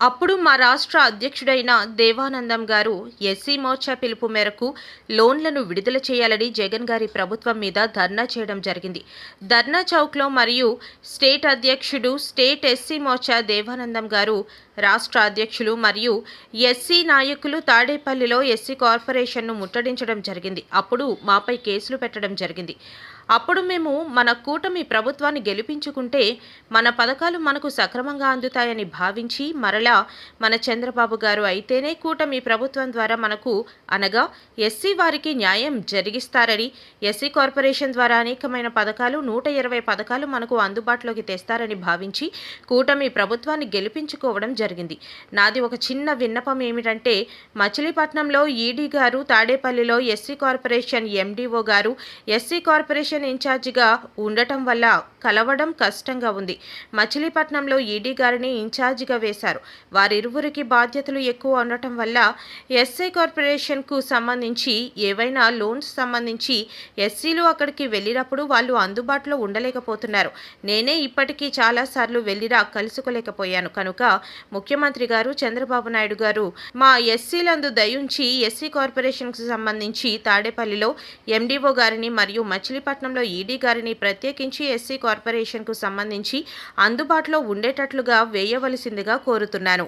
అప్పుడు మా రాష్ట్ర అధ్యక్షుడైన దేవానందం గారు ఎస్సీ మోర్చా పిలుపు మేరకు లోన్లను విడుదల చేయాలని జగన్ గారి ప్రభుత్వం మీద ధర్నా చేయడం జరిగింది. ధర్నా చౌక్లో మరియు స్టేట్ అధ్యక్షుడు స్టేట్ ఎస్సీ మోర్చా దేవానందం గారు రాష్ట్ర అధ్యక్షులు మరియు ఎస్సీ నాయకులు తాడేపల్లిలో ఎస్సీ కార్పొరేషన్ను ముట్టడించడం జరిగింది. అప్పుడు మాపై కేసులు పెట్టడం జరిగింది. అప్పుడు మేము మన కూటమి ప్రభుత్వాన్ని గెలిపించుకుంటే మన పథకాలు మనకు సక్రమంగా అందుతాయని భావించి మరలా మన చంద్రబాబు గారు అయితేనే కూటమి ప్రభుత్వం ద్వారా మనకు అనగా ఎస్సీ వారికి న్యాయం జరిగిస్తారని ఎస్సీ కార్పొరేషన్ ద్వారా అనేకమైన పథకాలు నూట ఇరవై పథకాలు మనకు అందుబాటులోకి తెస్తారని భావించి కూటమి ప్రభుత్వాన్ని గెలిపించుకోవడం జరిగింది. నాది ఒక చిన్న విన్నపం ఏమిటంటే మచిలీపట్నంలో ఈడీ గారు తాడేపల్లిలో ఎస్సీ కార్పొరేషన్ ఎండీఓ గారు ఎస్సీ కార్పొరేషన్ ఇన్ఛార్జిగా ఉండటం వల్ల కలవడం కష్టంగా ఉంది. మచిలీపట్నంలో ఈడీ గారిని ఇన్ఛార్జిగా వేశారు. వారిరువురికి బాధ్యతలు ఎక్కువ ఉండటం వల్ల ఎస్ఐ కార్పొరేషన్కు సంబంధించి ఏవైనా లోన్స్ సంబంధించి ఎస్సీలు అక్కడికి వెళ్ళినప్పుడు వాళ్ళు అందుబాటులో ఉండలేకపోతున్నారు. నేనే ఇప్పటికీ చాలాసార్లు వెళ్ళిరా కలుసుకోలేకపోయాను. కనుక ముఖ్యమంత్రి గారు చంద్రబాబు నాయుడు గారు మా ఎస్సీలందు దయుంచి ఎస్సీ కార్పొరేషన్కు సంబంధించి తాడేపల్లిలో ఎండీఓ గారిని మరియు మచిలీపట్నం విశాఖపట్నంలో ఈడీ గారిని ప్రత్యేకించి ఎస్సీ కార్పొరేషన్కు సంబంధించి అందుబాటులో ఉండేటట్లుగా వేయవలసిందిగా కోరుతున్నాను.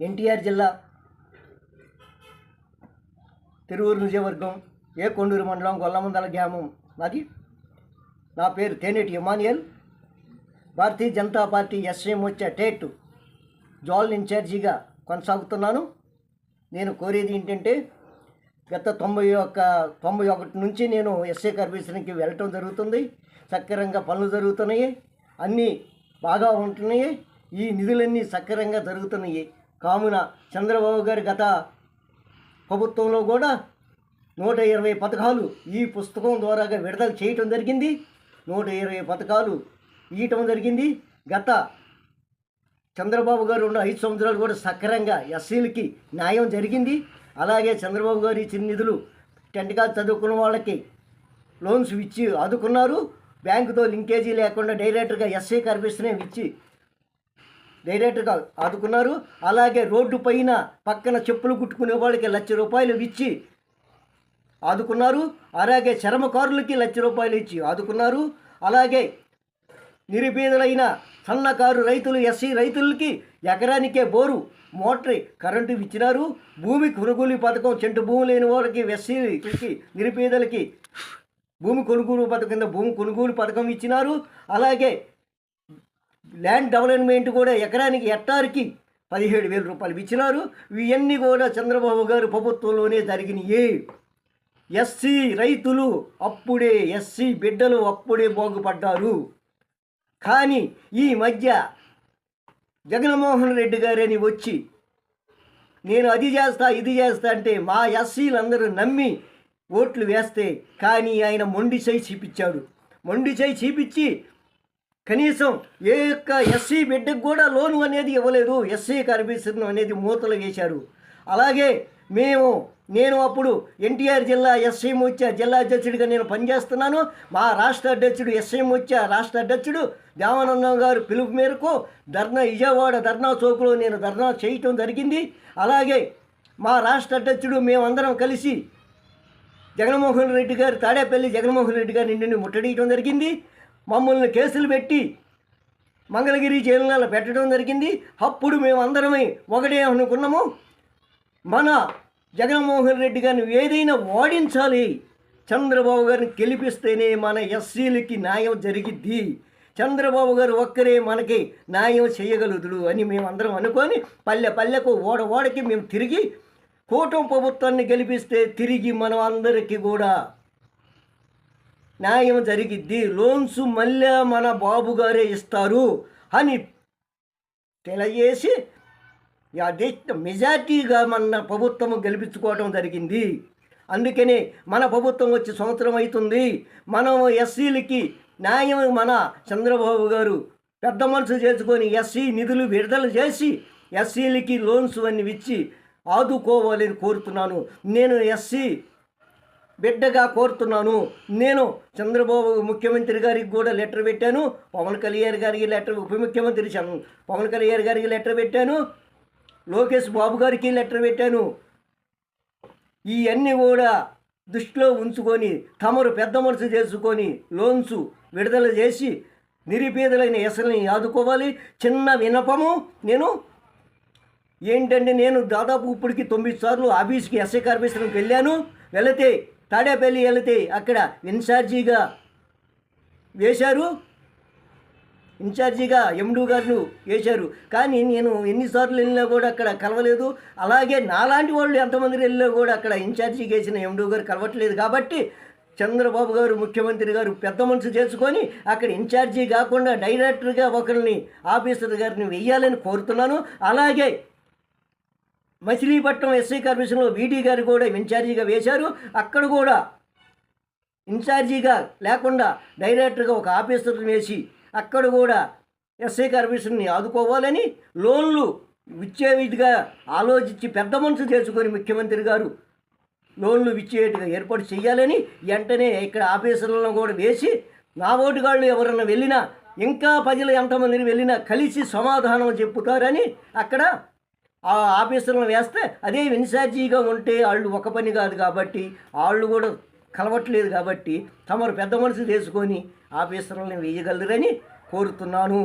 ఎన్టీఆర్ జిల్లా తిరువూరు నియోజకవర్గం ఏ కొండూరు మండలం గొల్లమందల గ్రామం నాది నా పేరు Teneti Emmanuel. Bharatiya Janata party S M వచ్చే టేట్ జోల్ ఇన్ఛార్జిగా కొనసాగుతున్నాను. నేను కోరేది ఏంటంటే గత తొంభై ఒక్క తొంభై ఒకటి నుంచి నేను ఎస్ఏ కార్పొరేషన్కి వెళ్ళటం జరుగుతుంది. సక్రమంగా పనులు జరుగుతున్నాయి. అన్నీ బాగా ఉంటున్నాయి. ఈ నిధులన్నీ సక్రమంగా జరుగుతున్నాయి. కావున చంద్రబాబు గారి గత ప్రభుత్వంలో కూడా నూట ఇరవై పథకాలు ఈ పుస్తకం ద్వారాగా విడుదల చేయటం జరిగింది. నూట ఇరవై పథకాలు ఇవ్వటం జరిగింది. గత చంద్రబాబు గారు ఉన్న ఐదు సంవత్సరాలు కూడా సక్రమంగా ఎస్సీలకి న్యాయం జరిగింది. అలాగే చంద్రబాబు గారు ఇచ్చిన నిధులు టెంట్గా చదువుకున్న వాళ్ళకి లోన్స్ ఇచ్చి ఆదుకున్నారు. బ్యాంకుతో లింకేజీ లేకుండా డైరెక్ట్గా ఎస్ఐ కార్పొరేషన్ ఇచ్చి డైరెక్ట్గా ఆదుకున్నారు. అలాగే రోడ్డు పైన పక్కన చెప్పులు కుట్టుకునే వాళ్ళకి లక్ష రూపాయలు ఇచ్చి ఆదుకున్నారు. అలాగే చర్మకారులకి లక్ష రూపాయలు ఇచ్చి ఆదుకున్నారు. అలాగే నిరుపేదలైన సన్నకారు రైతులు ఎస్సీ రైతులకి ఎకరానికే బోరు. మోటరీ కరెంటు ఇచ్చినారు. భూమి కొనుగోలు పథకం చెంటు భూమి లేని వాళ్ళకి ఎస్సీలకి నిరుపేదలకి భూమి కొనుగోలు పథకం కింద భూమి కొనుగోలు పథకం ఇచ్చినారు. అలాగే ల్యాండ్ డెవలప్మెంట్ కూడా ఎకరానికి హెక్టార్కి పదిహేడు వేల రూపాయలు ఇచ్చినారు. ఇవన్నీ కూడా చంద్రబాబు గారు ప్రభుత్వంలోనే జరిగినాయి. ఎస్సీ రైతులు అప్పుడే ఎస్సీ బిడ్డలు అప్పుడే బాగుపడ్డారు. కానీ ఈ మధ్య జగన్మోహన్ రెడ్డి గారని వచ్చి నేను అది చేస్తా ఇది చేస్తా అంటే మా ఎస్సీలందరూ నమ్మి ఓట్లు వేస్తే కానీ ఆయన మొండి చేయి చూపించాడు. మొండి చేయి చూపించి కనీసం ఏ యొక్క ఎస్సీ బిడ్డకు కూడా లోను అనేది ఇవ్వలేదు. ఎస్సీ కనిపిస్తున్నాం అనేది మూతలు వేశారు. అలాగే మేము నేను అప్పుడు ఎన్టీఆర్ జిల్లా ఎస్సీ ముచ్చ జిల్లా అధ్యక్షుడిగా నేను పనిచేస్తున్నాను. మా రాష్ట్ర అధ్యక్షుడు ఎస్సీ ముచ్చ రాష్ట్ర అధ్యక్షుడు దేవానందం గారు పిలుపు మేరకు ధర్నా విజయవాడ ధర్నా చౌక్లో నేను ధర్నా చేయటం జరిగింది. అలాగే మా రాష్ట్ర అధ్యక్షుడు మేమందరం కలిసి జగన్మోహన్ రెడ్డి గారు తాడేపల్లి జగన్మోహన్ రెడ్డి గారి నిన్ను ముట్టడియటం జరిగింది. మమ్మల్ని కేసులు పెట్టి మంగళగిరి జైలులో పెట్టడం జరిగింది. అప్పుడు మేమందరమే ఒకటే అనుకున్నాము. మన జగన్మోహన్ రెడ్డి గారిని ఏదైనా ఓడించాలి చంద్రబాబు గారిని గెలిపిస్తేనే మన ఎస్సీలకి న్యాయం జరిగిద్ది. చంద్రబాబు గారు ఒక్కరే మనకి న్యాయం చేయగలుగుతుడు అని మేమందరం అనుకొని పల్లె పల్లెకు ఓడ ఓడకి మేము తిరిగి కూటమి ప్రభుత్వాన్ని గెలిపిస్తే తిరిగి మనం అందరికీ కూడా న్యాయం జరిగిద్ది. లోన్స్ మళ్ళీ మన బాబు గారే ఇస్తారు అని తెలియజేసి అదే మెజార్టీగా మన ప్రభుత్వం గెలిపించుకోవడం జరిగింది. అందుకనే మన ప్రభుత్వం వచ్చి సంవత్సరం అవుతుంది మనం ఎస్సీలకి న్యాయం మన చంద్రబాబు గారు పెద్ద మనసు చేసుకొని ఎస్సీ నిధులు విడుదల చేసి ఎస్సీలకి లోన్స్ అన్ని ఇచ్చి ఆదుకోవాలని కోరుతున్నాను. నేను ఎస్సీ బిడ్డగా కోరుతున్నాను. నేను చంద్రబాబు ముఖ్యమంత్రి గారికి కూడా లెటర్ పెట్టాను. పవన్ కళ్యాణ్ గారికి లెటర్ ఉప ముఖ్యమంత్రి పవన్ కళ్యాణ్ గారికి లెటర్ పెట్టాను. లోకేష్ బాబు గారికి లెటర్ పెట్టాను? ఇవన్నీ కూడా దృష్టిలో ఉంచుకొని తమరు పెద్ద మనసు చేసుకొని లోన్స్ విడుదల చేసి నిరుపేదలైన ఎసల్ని ఆదుకోవాలి. చిన్న వినపము నేను ఏంటంటే నేను దాదాపు ఇప్పటికి తొమ్మిది సార్లు ఆఫీస్కి ఎస్ఐ కార్పొరేషన్కి వెళ్ళాను. వెళితే తాడేపల్లి వెళితే అక్కడ ఇన్ఛార్జీగా వేశారు. ఇన్ఛార్జిగా ఎండు గారు వేశారు కానీ నేను ఎన్నిసార్లు వెళ్ళినా కూడా అక్కడ కలవలేదు. అలాగే నాలాంటి వాళ్ళు ఎంతమంది వెళ్ళినా కూడా అక్కడ ఇన్ఛార్జిగా వేసిన ఎండు గారు కలవట్లేదు కాబట్టి చంద్రబాబు గారు ముఖ్యమంత్రి గారు పెద్ద మనసు చేసుకొని అక్కడ ఇన్ఛార్జి కాకుండా డైరెక్టర్గా ఒకరిని ఆఫీసర్ గారిని వెయ్యాలని కోరుతున్నాను. అలాగే మచిలీపట్నం ఎస్ఐ కార్పొరేషన్లో వీడీ గారు కూడా ఇన్ఛార్జిగా వేశారు. అక్కడ కూడా ఇన్ఛార్జిగా లేకుండా డైరెక్టర్గా ఒక ఆఫీసర్ని వేసి అక్కడ కూడా ఎస్ఐ కార్పొరేషన్ని ఆదుకోవాలని లోన్లు ఇచ్చేవిధిగా ఆలోచించి పెద్ద మనసు చేసుకొని ముఖ్యమంత్రి గారు లోన్లు ఇచ్చేట్టుగా ఏర్పాటు చేయాలని వెంటనే ఇక్కడ ఆఫీసర్లను కూడా వేసి నా ఓటుగాళ్ళు ఎవరన్నా వెళ్ళినా ఇంకా ప్రజలు ఎంతమందిని వెళ్ళినా కలిసి సమాధానం చెప్పుతారని అక్కడ ఆ ఆఫీసర్లను వేస్తే అదే ఇన్ఛార్జీగా ఉంటే వాళ్ళు ఒక పని కాదు కాబట్టి వాళ్ళు కూడా కలవట్లేదు కాబట్టి తమరు పెద్ద మనసు చేసుకొని ఆఫీసర్లను వేయగలరని కోరుతున్నాను.